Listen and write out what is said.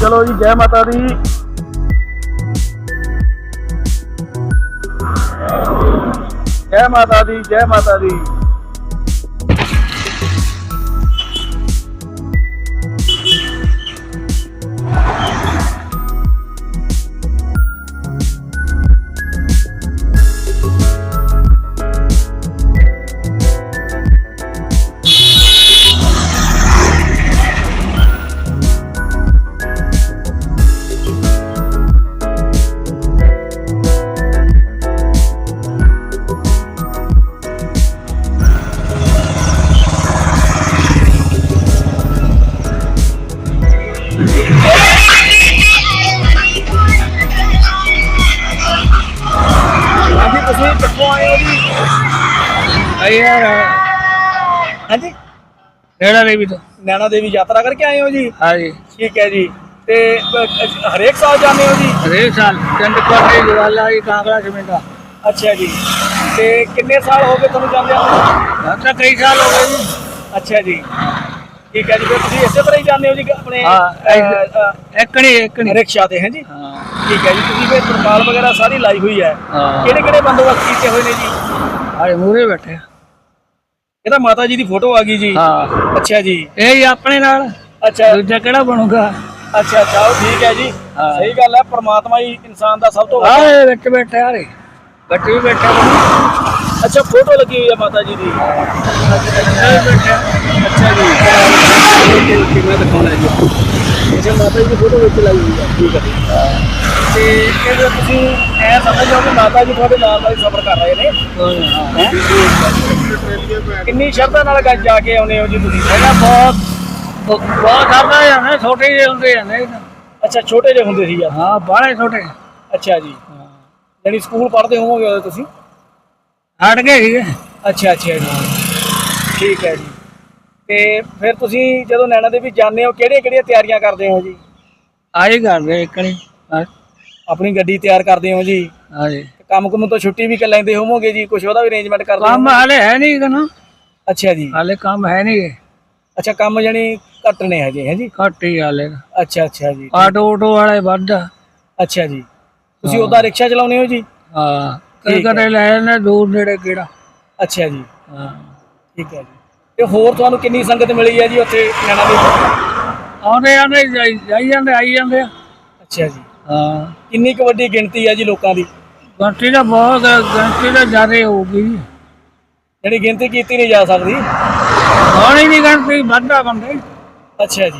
ਚਲੋ ਜੀ ਜੈ ਮਾਤਾ ਦੀ। ਜੈ ਮਾਤਾ ਦੀ ਜੈ ਮਾਤਾ ਦੀ। ਤੁਸੀਂ ਕਿੱਥੋਂ ਆਏ ਹੋ ਜੀ ਯਾਰ ਹਾਂਜੀ? ਨੇੜਾ ਦੇ ਵੀ ਤਾਂ। ਨੈਣਾ ਦੇਵੀ ਯਾਤਰਾ ਕਰਕੇ ਆਏ ਹੋ ਜੀ? ਹਾਂਜੀ। ਠੀਕ ਹੈ ਜੀ। ਤੇ ਅ, ਹਰੇਕ ਸਾਲ ਜਾਂਦੇ ਹੋ ਜੀ? ਹਰੇਕ ਸਾਲ। ਚੰਦ ਕੋਟੇ ਜਵਾਲਾ ਜੀ ਕਾਂਗੜਾ ਕਮੇਟਾ ਅੱਛਾ ਜੀ। ਤੇ ਕਿੰਨੇ ਸਾਲ ਹੋ ਗਏ ਤੁਹਾਨੂੰ ਜਾਂਦੇ ਆ ਤਾਂ ਕਈ ਸਾਲ ਹੋ ਗਏ ਜੀ। ਅੱਛਾ ਜੀ। ਠੀਕ ਹੈ ਜੀ ਫਿਰ ਤੁਸੀਂ ਇਸੇ ਤਰ੍ਹਾਂ ਹੀ ਜਾਂਦੇ ਹੋ ਜੀ ਆਪਣੇ ਹਾਂ, ਅ, ਅ, ਇੱਕਣੀ ਇੱਕਣੀ ਰਿਕਸ਼ਾ ਤੇ ਹੈ ਜੀ? ਹਾਂ। ਠੀਕ ਹੈ ਜੀ ਤੁਸੀਂ ਫਿਰ ਤਰਪਾਲ ਵਗੈਰਾ ਸਾਰੀ ਲਾਈ ਹੋਈ ਹੈ। ਹਾਂ। ਕਿਹੜੇ ਕਿਹੜੇ ਬੰਦੋਬਸਤ ਕੀਤੇ ਹੋਏ ਨੇ ਜੀ? ਆਏ ਮੂਰੇ ਬੈਠੇ ਆ। ਇਹ ਤਾਂ ਮਾਤਾ ਜੀ ਦੀ ਫੋਟੋ ਆ ਗਈ ਜੀ। ਹਾਂ। ਅੱਛਾ ਜੀ। ਇਹ ਹੀ ਆਪਣੇ ਨਾਲ। ਅੱਛਾ। ਦੂਜਾ ਕਿਹੜਾ ਬਣੂਗਾ? ਅੱਛਾ ਅੱਛਾ ਉਹ ਠੀਕ ਹੈ ਜੀ। ਹਾਂ। ਸਹੀ ਗੱਲ ਹੈ ਪ੍ਰਮਾਤਮਾ ਹੀ ਇਨਸਾਨ ਦਾ ਸਭ ਤੋਂ ਵੱਡਾ ਆਏ ਵਿੱਚ ਬੈਠੇ ਆ ਰੇ ਬੱਚੇ ਵੀ ਬੈਠੇ ਆ। ਅੱਛਾ ਫੋਟੋ ਲੱਗੀ ਹੋਈ ਹੈ ਮਾਤਾ ਜੀ ਦੀ। ਓਕੇ ਮੈਂ ਦਿਖਾਉਣਾ ਜੀ। ਅੱਛਾ ਮਾਤਾ ਜੀ ਦੀ ਫੋਟੋ ਵਿੱਚ ਲਾਈ ਹੋਈ ਹੈ ਠੀਕ ਹੈ ਜੀ। ਤੇ ਇਹ ਜੋ ਤੁਸੀਂ ਐ ਸਮਝ ਲਓ ਕਿ ਮਾਤਾ ਜੀ ਤੁਹਾਡੇ ਨਾਲ ਨਾਲ ਹੀ ਸਫ਼ਰ ਕਰ ਰਹੇ ਨੇ। ਹਾਂ। ਹੈਂ? ਕਿੰਨੀ ਸ਼ਰਧਾ ਨਾਲ ਗਾ- ਜਾ ਕੇ ਆਉਨੇ ਹੋ ਜੀ ਤੁਸੀਂ? ਪਹਿਲਾਂ ਬਹੁਤ ਬਹੁਤ ਕਰਦਾ ਜਾਂਦੇ ਛੋਟੇ ਜਿਹੇ ਹੁੰਦੇ ਜਾਂਦੇ ਅੱਛਾ ਛੋਟੇ ਜਿਹੇ ਹੁੰਦੇ ਸੀ ਯਾਰ ਹਾਂ ਬਾਹਲੇ ਛੋਟੇ। ਅੱਛਾ ਜੀ। ਯਾਨੀ ਸਕੂਲ ਪੜ੍ਹਦੇ ਹੋਵੋਗੇ ਉਦੋਂ ਤੁਸੀਂ? ਹਟ ਗਏ ਸੀਗੇ। ਅੱਛਾ ਅੱਛਾ ਜੀ। ਠੀਕ ਹੈ ਜੀ। ਤੇ ਫਿਰ ਤੁਸੀਂ ਜਦੋਂ ਨੈਣਾ ਦੇਵੀ ਜਾਂਦੇ ਹੋ ਕਿਹੜੀਆਂ ਕਿਹੜੀਆਂ ਤਿਆਰੀਆਂ ਕਰਦੇ ਹੋ ਜੀ? ਆਈ ਕਰਦੇ ਇੱਕਣੀ ਆਪਣੀ ਗੱਡੀ ਤਿਆਰ ਕਰਦੇ ਹੋ ਜੀ? ਹਾਂਜੀ ਕੰਮ ਕੁਮ ਤੋਂ ਛੁੱਟੀ ਵੀ ਕਰ ਲੈਂਦੇ ਹੋਵੋਗੇ ਜੀ? ਕੁਝ ਉਹਦਾ ਵੀ ਅਰੇਂਜਮੈਂਟ ਕਰਦੇ ਹੋ ਕੰਮ ਹਾਲੇ ਹੈ ਨਹੀਂ ਕਨਾ ਅੱਛਾ ਜੀ। ਹਾਲੇ ਕੰਮ ਹੈ ਨਹੀਂ। ਅੱਛਾ ਕੰਮ ਜਾਨੀ ਘੱਟ ਨੇ ਹਜੇ ਹੈ ਜੀ? ਘੱਟ ਹੀ ਹਾਲੇ। ਅੱਛਾ ਅੱਛਾ ਜੀ। ਆਟੋ ਆਟੋ ਵਾਲੇ ਵੱਧ। ਅੱਛਾ ਜੀ। ਤੁਸੀਂ ਉਹਦਾ ਰਿਕਸ਼ਾ ਚਲਾਉਂਦੇ ਹੋ ਜੀ? ਹਾਂ। ਕਦੇ ਠੀਕ ਹੈ। ਕਦੇ ਲੈ ਜਾਂਦੇ ਦੂਰ ਨੇੜੇ ਕਿਹੜਾ। ਅੱਛਾ ਜੀ। ਹਾਂ। ਠੀਕ ਹੈ ਜੀ। ਤੇ ਹੋਰ ਤੁਹਾਨੂੰ ਕਿੰਨੀ ਸੰਗਤ ਮਿਲੀ ਹੈ ਜੀ ਉੱਥੇ ਨੈਣਾ ਦੇਵੀ ਆਉਂਦੇ ਆਉਂਦੇ ਜਾਈ ਜਾਈ ਜਾਂਦੇ ਆਈ ਜਾਂਦੇ ਆ। ਅੱਛਾ ਜੀ। ਹਾਂ। ਕਿੰਨੀ ਕੁ ਵੱਡੀ ਗਿਣਤੀ ਹੈ ਜੀ ਲੋਕਾਂ ਦੀ? ਗੰਟੀ ਦਾ ਬਹੁਤ ਗੰਟੀ ਦਾ ਜ਼ਿਆਦਾ ਹੋਊਗੀ ਜਿਹੜੀ ਗਿਣਤੀ ਕੀਤੀ ਨਹੀਂ ਜਾ ਸਕਦੀ। ਹੋਣੀ ਨਹੀਂ ਗੰਟੀ ਵੱਧਾ ਬੰਦੇ ਅੱਛਾ ਜੀ।